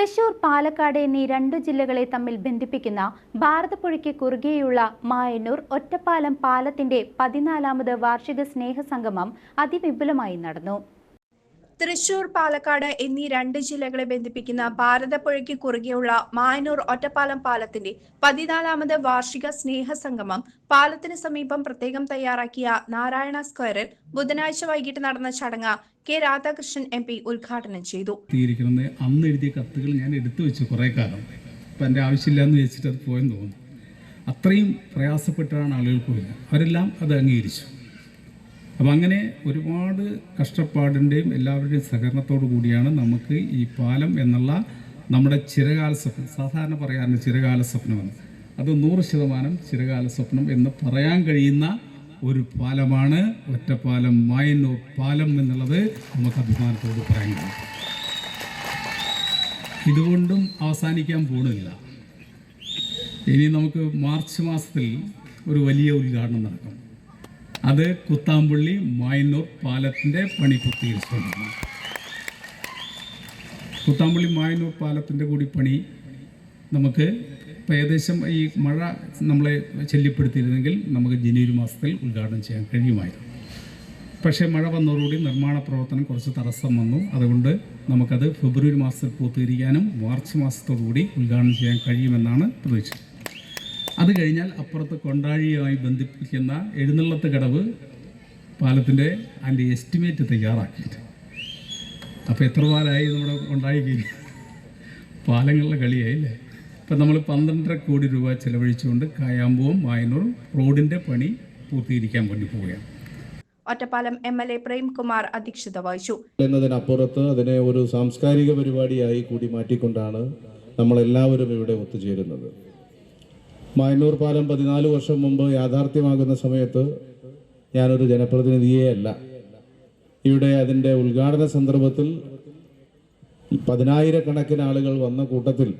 തൃശൂർ പാലക്കാട് എന്നീ രണ്ടു ജില്ലകളെ തമ്മിൽ ബന്ധിപ്പിക്കുന്ന ഭാരതപ്പുഴയ്ക്ക് കുറുകെയുള്ള മായന്നൂർ ഒറ്റപ്പാലം പാലത്തിന്റെ പതിനാലാമത് വാർഷിക സ്നേഹസംഗമം അതിവിപുലമായി നടന്നു. തൃശൂർ പാലക്കാട് എന്നീ രണ്ട് ജില്ലകളെ ബന്ധിപ്പിക്കുന്ന ഭാരതപ്പുഴയ്ക്ക് കുറുകെയുള്ള മായനൂർ ഒറ്റപ്പാലം പാലത്തിന്റെ പതിനാലാമത് വാർഷിക സ്നേഹ സംഗമം പാലത്തിന് സമീപം പ്രത്യേകം തയ്യാറാക്കിയ നാരായണ സ്ക്വയറിൽ ബുധനാഴ്ച വൈകിട്ട് നടന്ന ചടങ്ങ് കെ രാധാകൃഷ്ണൻ എം പി ഉദ്ഘാടനം ചെയ്തു. അന്ന് എഴുതിയ കത്തുകൾ ഞാൻ എടുത്തു വെച്ചു കുറെ കാലം. ഇപ്പം എന്റെ ആവശ്യമില്ലാന്ന് വെച്ചിട്ട് അത് പോയെന്ന് തോന്നുന്നു. അത്രയും പ്രയാസപ്പെട്ടാണ് ആളുകൾ പോയത്. അവരെല്ലാം അത് അംഗീകരിച്ചു. അപ്പം അങ്ങനെ ഒരുപാട് കഷ്ടപ്പാടിന്റെയും എല്ലാവരുടെയും സഹകരണത്തോടു കൂടിയാണ് നമുക്ക് ഈ പാലം എന്നുള്ള നമ്മുടെ ചിരകാല സ്വപ്നം സാധാരണ പറയാറുണ്ട് ചിരകാല സ്വപ്നമെന്ന് അത് നൂറ് ശതമാനം ചിരകാല സ്വപ്നം എന്ന് പറയാൻ കഴിയുന്ന ഒരു പാലമാണ് ഒറ്റപ്പാലം മായന്നൂർ പാലം എന്നുള്ളത് നമുക്ക് അഭിമാനത്തോട് പറയാൻ കഴിയും. ഇതുകൊണ്ടും അവസാനിക്കാൻ പോകുന്നില്ല ഇനി നമുക്ക് മാർച്ച് മാസത്തിൽ ഒരു വലിയ ഉദ്ഘാടനം നടക്കും. അത് കുത്താമ്പള്ളി മായന്നൂർ പാലത്തിന്റെ പണി പൂർത്തീകരിച്ചിട്ടുണ്ട് കുത്താമ്പള്ളി മായന്നൂർ പാലത്തിന്റെ കൂടി പണി നമുക്ക് ഇപ്പം ഏകദേശം ഈ മഴ നമ്മളെ ശല്യപ്പെടുത്തിയിരുന്നെങ്കിൽ നമുക്ക് ജനുവരി മാസത്തിൽ ഉദ്ഘാടനം ചെയ്യാൻ കഴിയുമായിരുന്നു. പക്ഷേ മഴ വന്നതോടുകൂടി നിർമ്മാണ പ്രവർത്തനം കുറച്ച് തടസ്സം വന്നു. അതുകൊണ്ട് നമുക്കത് ഫെബ്രുവരി മാസത്തിൽ പൂർത്തീകരിക്കാനും മാർച്ച് മാസത്തോടുകൂടി ഉദ്ഘാടനം ചെയ്യാൻ കഴിയുമെന്നാണ് പ്രതീക്ഷ അത് കഴിഞ്ഞാൽ അപ്പുറത്ത് കൊണ്ടാഴിയുമായി ബന്ധിപ്പിക്കുന്ന എഴുന്നള്ളത്ത് കടവ് പാലത്തിന്റെ അതിന്റെ എസ്റ്റിമേറ്റ് തയ്യാറാക്കിയിട്ട്. അപ്പോൾ എത്ര പാലായി നമ്മുടെ കൊണ്ടാഴിക്ക് പാലങ്ങളുടെ കളിയായി അല്ലേ ഇപ്പം നമ്മൾ പന്ത്രണ്ടര കോടി രൂപ ചെലവഴിച്ചുകൊണ്ട് കായാമ്പൂവും വായനൂറും റോഡിന്റെ പണി പൂർത്തീകരിക്കാൻ വേണ്ടി പോവുകയാണ്. Ottapalam M L A Premkumar അധ്യക്ഷത വഹിച്ചു. എന്നതിനപ്പുറത്ത് അതിനെ ഒരു സാംസ്കാരിക പരിപാടിയായി കൂടി മാറ്റിക്കൊണ്ടാണ് നമ്മളെല്ലാവരും ഇവിടെ ഒത്തുചേരുന്നത്. മായന്നൂർ പാലം പതിനാല് വർഷം മുമ്പ് യാഥാർത്ഥ്യമാകുന്ന സമയത്ത് ഞാനൊരു ജനപ്രതിനിധിയേ അല്ല. ഇവിടെ അതിന്റെ ഉദ്ഘാടന സന്ദർഭത്തിൽ പതിനായിരക്കണക്കിന് ആളുകൾ വന്ന കൂട്ടത്തിൽ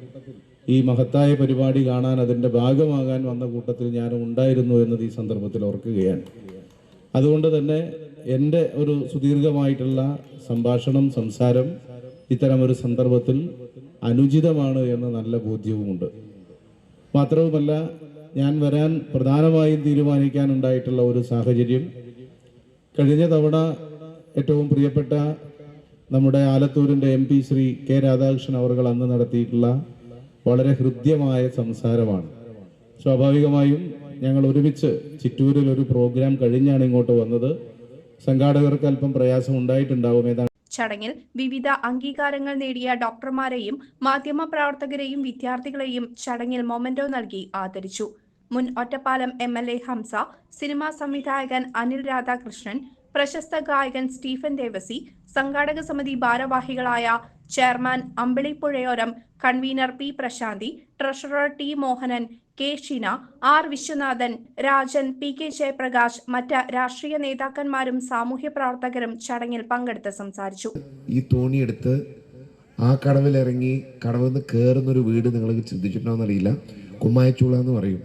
ഈ മഹത്തായ പരിപാടി കാണാൻ അതിന്റെ ഭാഗമാകാൻ വന്ന കൂട്ടത്തിൽ ഞാനും ഉണ്ടായിരുന്നു എന്നത് ഈ സന്ദർഭത്തിൽ ഓർക്കുകയാണ്. അതുകൊണ്ട് തന്നെ എന്റെ ഒരു സുദീർഘമായിട്ടുള്ള സംഭാഷണം സംസാരം ഇത്തരമൊരു സന്ദർഭത്തിൽ അനുചിതമാണ് എന്ന നല്ല ബോധ്യവുമുണ്ട്. മാത്രവുമല്ല ഞാൻ വരാൻ പ്രധാനമായും തീരുമാനിക്കാനുണ്ടായിട്ടുള്ള ഒരു സാഹചര്യം. കഴിഞ്ഞ തവണ ഏറ്റവും പ്രിയപ്പെട്ട നമ്മുടെ ആലത്തൂരിന്റെ M P Shri K Radhakrishnan അവർ അന്ന് നടത്തിയിട്ടുള്ള വളരെ ഹൃദ്യമായ സംസാരമാണ്. സ്വാഭാവികമായും ഞങ്ങൾ ഒരുമിച്ച് ചിറ്റൂരിൽ ഒരു പ്രോഗ്രാം കഴിഞ്ഞാണ് ഇങ്ങോട്ട് വന്നത്. സംഘാടകർക്ക് അല്പം പ്രയാസം ഉണ്ടായിട്ടുണ്ടാവും. ചടങ്ങിൽ വിവിധ അംഗീകാരങ്ങൾ നേടിയ ഡോക്ടർമാരെയും മാധ്യമ പ്രവർത്തകരെയും വിദ്യാർത്ഥികളെയും ചടങ്ങിൽ മൊമെന്റോ നൽകി ആദരിച്ചു. മുൻ Ottapalam M L A Hamsa cinema സംവിധായകൻ അനിൽ രാധാകൃഷ്ണൻ പ്രശസ്ത ഗായകൻ സ്റ്റീഫൻ ദേവസി സംഘാടക സമിതി ഭാരവാഹികളായ chairman Ambili Puzhayoram convener P Prasanthi treasurer T Mohanan K Sheena R Viswanathan Rajan P K Jayaprakash മറ്റ് രാഷ്ട്രീയ നേതാക്കന്മാരും സാമൂഹ്യ പ്രവർത്തകരും ചടങ്ങിൽ പങ്കെടുത്ത് സംസാരിച്ചു. ഈ തോണിയെടുത്ത് ആ കടവിലിറങ്ങി കടവിൽ നിന്ന് കയറുന്നൊരു വീട് നിങ്ങൾ ചിന്തിച്ചിട്ടുണ്ടോന്നറിയില്ല. കുമ്മായച്ചൂള എന്ന് പറയും.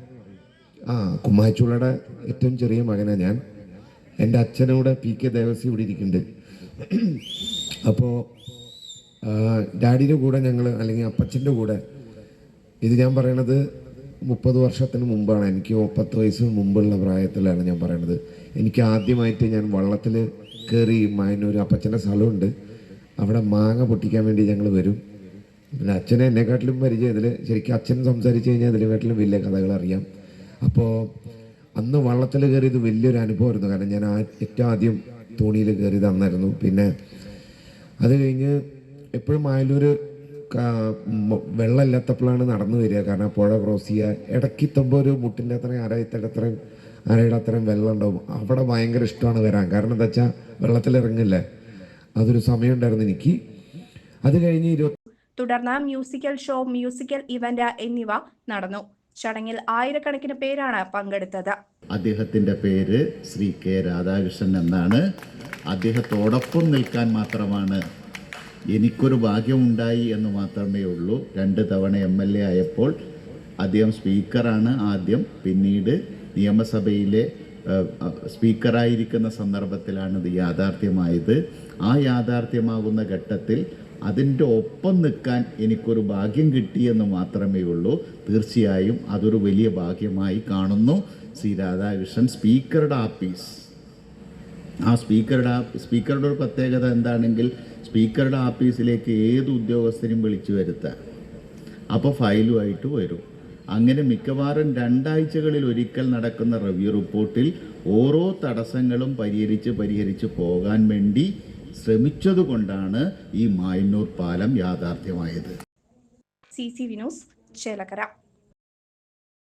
ആ കുമ്മായച്ചൂളയുടെ ഏറ്റവും ചെറിയ മകനാണ് ഞാൻ. എന്റെ അച്ഛനോട് പി കെ ദേവസി ഇവിടെ ഇരിക്കുന്നുണ്ട്. അപ്പോൾ ഡാഡിയുടെ കൂടെ ഞങ്ങൾ അല്ലെങ്കിൽ അപ്പച്ചന്റെ കൂടെ ഇത് ഞാൻ പറയണത് മുപ്പത് വർഷത്തിന് മുമ്പാണ് എനിക്ക് പത്ത് വയസ്സ് മുമ്പുള്ള പ്രായത്തിലാണ് ഞാൻ പറയണത്. എനിക്ക് ആദ്യമായിട്ട് ഞാൻ വള്ളത്തിൽ കയറി മായനൂർ അപ്പച്ചന്റെ സ്ഥലമുണ്ട്. അവിടെ മാങ്ങ പൊട്ടിക്കാൻ വേണ്ടി ഞങ്ങൾ വരും. പിന്നെ അച്ഛനെ എന്നെക്കാട്ടിലും പരിചയം ഇതിൽ ശരിക്കും അച്ഛൻ സംസാരിച്ച് കഴിഞ്ഞാൽ ഇതിനെക്കാട്ടിലും വലിയ കഥകൾ അറിയാം. അപ്പോൾ അന്ന് വള്ളത്തിൽ കയറിയത് വലിയൊരു അനുഭവമായിരുന്നു. കാരണം ഞാൻ ഏറ്റവും ആദ്യം തോണിയിൽ കയറിയത് അന്നായിരുന്നു. പിന്നെ അത് കഴിഞ്ഞ് എപ്പോഴും മായലൂർ വെള്ളമില്ലാത്തപ്പോഴാണ് നടന്നു വരിക. കാരണം പുഴ ക്രോസ് ചെയ്യുക. ഇടയ്ക്കെത്തുമ്പോൾ ഒരു മുട്ടിന്റെ അത്രയും അരയത്തിന്റെ അത്രയും അരയുടെ അത്രയും വെള്ളം ഉണ്ടാവും. അവിടെ ഭയങ്കര ഇഷ്ടമാണ് വരാൻ. കാരണം എന്താ വെച്ചാൽ വെള്ളത്തിലിറങ്ങില്ലേ അതൊരു സമയം ഉണ്ടായിരുന്നു എനിക്ക്. അത് കഴിഞ്ഞ് ഇരുപത്തി തുടർന്ന് മ്യൂസിക്കൽ ഷോ മ്യൂസിക്കൽ ഇവന്റ് എന്നിവ നടന്നു. ചടങ്ങിൽ ആയിരക്കണക്കിന് പേരാണ് പങ്കെടുത്തത്. അദ്ദേഹത്തിന്റെ പേര് ശ്രീ കെ രാധാകൃഷ്ണൻ എന്നാണ്. അദ്ദേഹത്തോടൊപ്പം നിൽക്കാൻ മാത്രമാണ് എനിക്കൊരു ഭാഗ്യമുണ്ടായി എന്ന് മാത്രമേ ഉള്ളൂ. രണ്ട് തവണ എം എൽ എ ആയപ്പോൾ അദ്ദേഹം സ്പീക്കറാണ് ആദ്യം. പിന്നീട് നിയമസഭയിലെ സ്പീക്കറായിരിക്കുന്ന സന്ദർഭത്തിലാണ് ഇത് യാഥാർത്ഥ്യമായത്. ആ യാഥാർത്ഥ്യമാകുന്ന ഘട്ടത്തിൽ അതിന്റെ ഒപ്പം നിൽക്കാൻ എനിക്കൊരു ഭാഗ്യം കിട്ടിയെന്ന് മാത്രമേ ഉള്ളൂ. തീർച്ചയായും അതൊരു വലിയ ഭാഗ്യമായി കാണുന്നു. ശ്രീ രാധാകൃഷ്ണൻ സ്പീക്കറുടെ ആപ്പീസ് ആ സ്പീക്കറുടെ സ്പീക്കറുടെ ഒരു പ്രത്യേകത എന്താണെങ്കിൽ സ്പീക്കറുടെ ആഫീസിലേക്ക് ഏത് ഉദ്യോഗസ്ഥനും വിളിച്ചു വരുത്താം അപ്പോൾ ഫയലുമായിട്ട് വരും. അങ്ങനെ മിക്കവാറും രണ്ടാഴ്ചകളിൽ ഒരിക്കൽ നടക്കുന്ന റിവ്യൂ റിപ്പോർട്ടിൽ ഓരോ തടസ്സങ്ങളും പരിഹരിച്ച് പരിഹരിച്ച് പോകാൻ വേണ്ടി ശ്രമിച്ചതുകൊണ്ടാണ് ഈ മായന്നൂർ പാലം യാഥാർത്ഥ്യമായത്. C C Vinos Chelakkara.